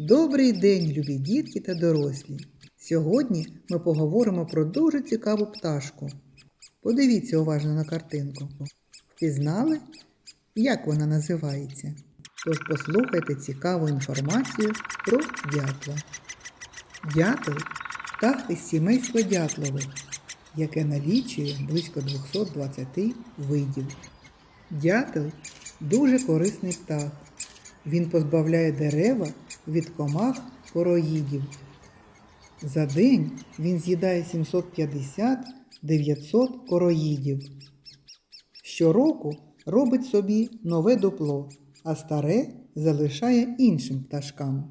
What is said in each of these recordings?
Добрий день, любі дітки та дорослі! Сьогодні ми поговоримо про дуже цікаву пташку. Подивіться уважно на картинку. Впізнали, як вона називається? Тож послухайте цікаву інформацію про дятла. Дятел птах із сімейства дятлових, яке налічує близько 220 видів. Дятел дуже корисний птах. Він позбавляє дерева від комах короїдів. За день він з'їдає 750-900 короїдів. Щороку робить собі нове дупло, а старе залишає іншим пташкам.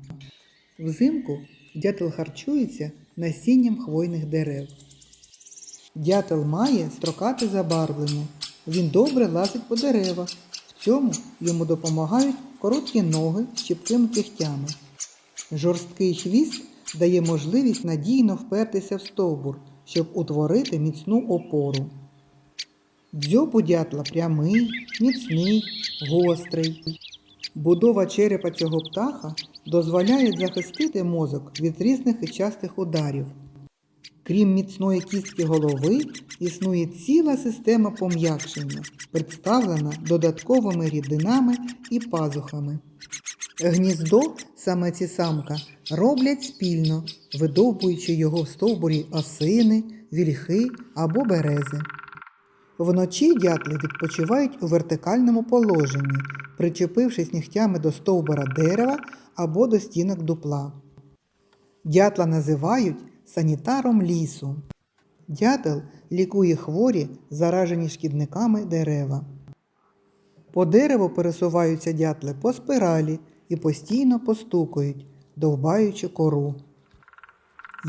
Взимку дятел харчується насінням хвойних дерев. Дятел має строкате забарвлення. Він добре лазить по деревах. В цьому йому допомагають короткі ноги з чіпкими кігтями. Жорсткий хвіст дає можливість надійно впертися в стовбур, щоб утворити міцну опору. Дзьоб у дятла прямий, міцний, гострий. Будова черепа цього птаха дозволяє захистити мозок від різних і частих ударів. Крім міцної кістки голови, існує ціла система пом'якшення, представлена додатковими рідинами і пазухами. Гніздо самець і самка роблять спільно, видовбуючи його в стовбурі осини, вільхи або берези. Вночі дятли відпочивають у вертикальному положенні, причепившись нігтями до стовбура дерева або до стінок дупла. Дятла називають санітаром лісу. Дятел лікує хворі, заражені шкідниками дерева. По дереву пересуваються дятли по спиралі і постійно постукають, довбаючи кору.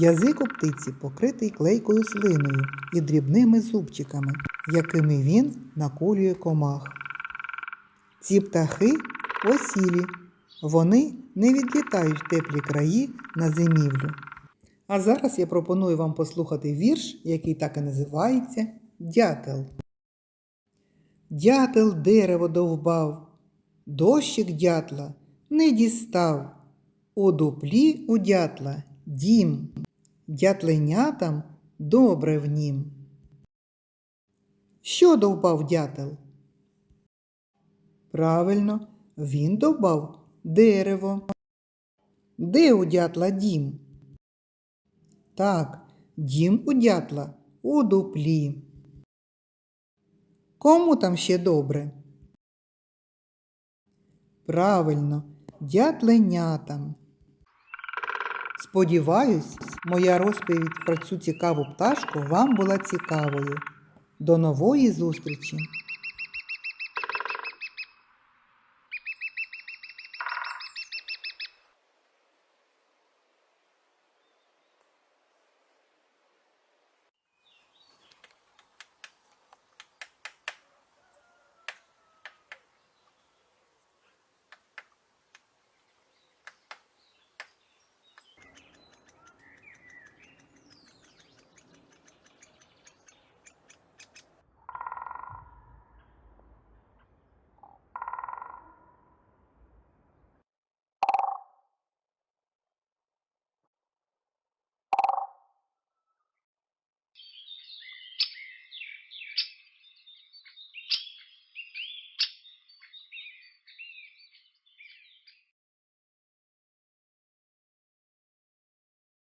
Язик у птиці покритий клейкою слиною і дрібними зубчиками, якими він наколює комах. Ці птахи осілі. Вони не відлітають в теплі краї на зимівлю. А зараз я пропоную вам послухати вірш, який так і називається Дятел. Дятел дерево довбав, дощик дятла не дістав. У дуплі у дятла дім, дятленятам добре в нім. Що довбав дятел? Правильно, він довбав дерево. Де у дятла дім? Так, дім у дятла у дуплі. Кому там ще добре? Правильно, дятленятам. Сподіваюсь, моя розповідь про цю цікаву пташку вам була цікавою. До нової зустрічі!